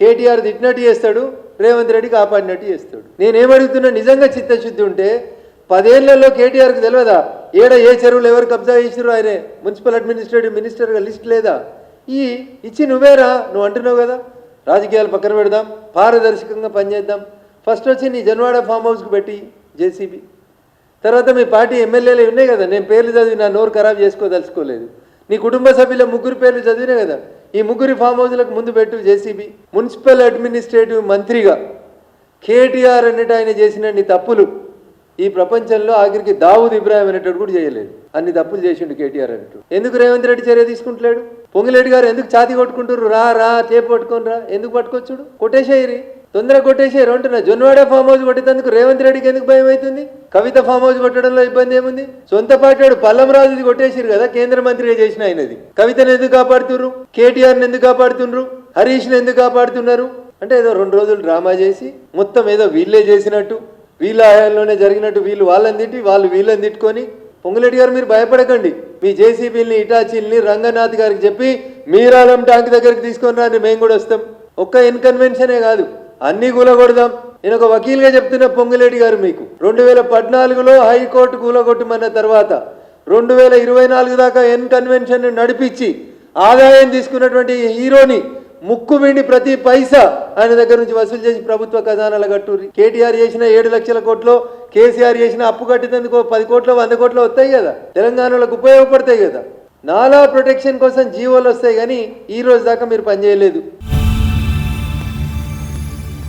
కేటీఆర్ తిట్టినట్టు చేస్తాడు రేవంత్ రెడ్డి కాపాడినట్టు చేస్తాడు. నేనేమడుగుతున్నా నిజంగా చిత్తశుద్ధి ఉంటే పదేళ్ళలో కేటీఆర్కి తెలియదా ఏడ ఏ చెరువులు ఎవరు కబ్జా చేసిరు ఆయనే? మున్సిపల్ అడ్మినిస్ట్రేటివ్ మినిస్టర్గా లిస్ట్ లేదా? ఈ ఇచ్చి నువ్వేరా? నువ్వు అంటున్నావు కదా? రాజకీయాలు పక్కన పెడదాం పారదర్శకంగా పనిచేద్దాం. ఫస్ట్ వచ్చి నీ జన్వాడ ఫామ్ హౌస్కి పెట్టి జేసీబీ. తర్వాత మీ పార్టీ ఎమ్మెల్యేలు ఉన్నాయి కదా? నేను పేర్లు చదివి నా నోరు ఖరాబ్ చేసుకోదలుచుకోలేదు. నీ కుటుంబ సభ్యుల ముగ్గురు పేర్లు చదివినా కదా? ఈ ముగ్గురి ఫామ్ హౌస్లకు ముందు పెట్టు జేసీబీ. మున్సిపల్ అడ్మినిస్ట్రేటివ్ మంత్రిగా కేటీఆర్ అన్నట్టు ఆయన చేసినన్ని తప్పులు ఈ ప్రపంచంలో ఆఖరికి దావుద్ ఇబ్రాహిం అనేటట్టు కూడా చేయలేదు. అన్ని తప్పులు చేసిండు కేటీఆర్ అన్నట్టు. ఎందుకు రేవంత్ రెడ్డి చర్య తీసుకుంటలేడు? పొంగిరెడ్డి గారు ఎందుకు ఛాతి కొట్టుకుంటారు రా రా టేపు పట్టుకొని రా. ఎందుకు పట్టుకొచ్చుడు? కొట్టేసేయరి తొందరగా కొట్టేసేయరు అంటున్నా. జొన్నవాడ ఫామ్ హౌస్ కొట్టేందుకు రేవంత్ రెడ్డికి ఎందుకు భయం అవుతుంది కవిత ఫామ్ హౌస్ కొట్టడంలో ఇబ్బంది ఏముంది? సొంత పార్టీ పల్లం రాజుది కొట్టేసిరు కదా కేంద్ర మంత్రిగా చేసిన ఆయనది. కవితను ఎందుకు కాపాడుతున్నారు కేటీఆర్ని ఎందుకు కాపాడుతున్నారు హరీష్ని ఎందుకు కాపాడుతున్నారు? అంటే ఏదో రెండు రోజులు డ్రామా చేసి మొత్తం ఏదో వీళ్ళే చేసినట్టు వీళ్ళ ఆయాల్లోనే జరిగినట్టు వీళ్ళు వాళ్ళని తిట్టి వాళ్ళు వీళ్ళని తిట్టుకొని పొంగులెడ్డి గారు మీరు భయపడకండి. మీ జేసీబీల్ని ఇటాచీల్ని రంగనాథ్ గారికి చెప్పి మీరాలం ట్యాంక్ దగ్గరికి తీసుకొని రాని మేము కూడా వస్తాం. ఒక్క ఇన్కన్వెన్షనే కాదు అన్ని కూలగొడదాం. నేను ఒక వకీల్గా చెప్తున్న పొంగులేటి గారు మీకు. రెండు వేల పద్నాలుగులో హైకోర్టు కూలగొట్టమన్న తర్వాత రెండు వేల ఇరవై నాలుగు దాకా ఎన్ కన్వెన్షన్ నడిపించి ఆదాయం తీసుకున్నటువంటి హీరోని ముక్కు విండి ప్రతి పైసా ఆయన దగ్గర నుంచి వసూలు చేసి ప్రభుత్వ ఖజానాల కట్టూరి కేటీఆర్ చేసిన ఏడు లక్షల కోట్లు కేసీఆర్ చేసిన అప్పు కట్టినందుకు పది కోట్లు వంద కోట్లు వస్తాయి కదా. తెలంగాణలోకి ఉపయోగపడతాయి కదా. నాలా ప్రొటెక్షన్ కోసం జీవోలు వస్తాయి కానీ ఈ రోజు దాకా మీరు పనిచేయలేదు.